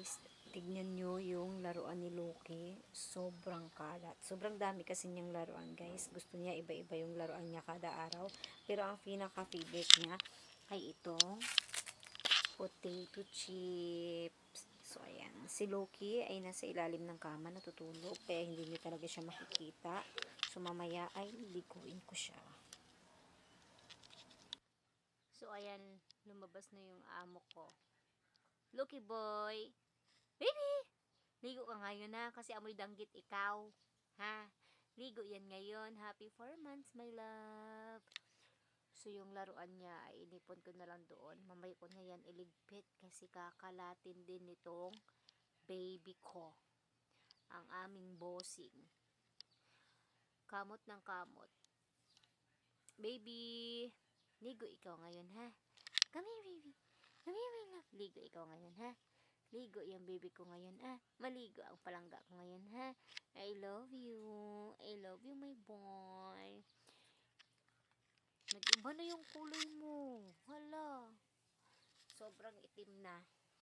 guys, tignan nyo yung laruan ni Loki. Sobrang kalat. Sobrang dami kasi niyang laruan guys. Gusto niya iba-iba yung laruan niya kada araw. Pero ang pinaka-favorite niya ay itong potato chips. So, ayan. Si Loki ay nasa ilalim ng kama, natutulog. Kaya hindi niyo talaga siya makikita. So, mamaya ay liguin ko siya. So, ayan. Lumabas na yung amo ko. Loki boy. Baby! Ligo ka ngayon na kasi amoy danggit ikaw. Ha? Ligo yan ngayon. Happy 4 months, my love. So, yung laruan niya ay inipon ko na lang doon. Mamay ko na yan iligpit kasi kakalatin din nitong baby ko. Ang aming bossing. Kamot ng kamot. Baby! Ligo ikaw ngayon, ha? Come here, baby. Come here, my love. Ligo ikaw ngayon, ha? Ligo yung baby ko ngayon, ah. Maligo ang palangga ko ngayon, ha? I love you. I love you, my boy. Nag-iba na yung kulay mo. Hala. Sobrang itim na.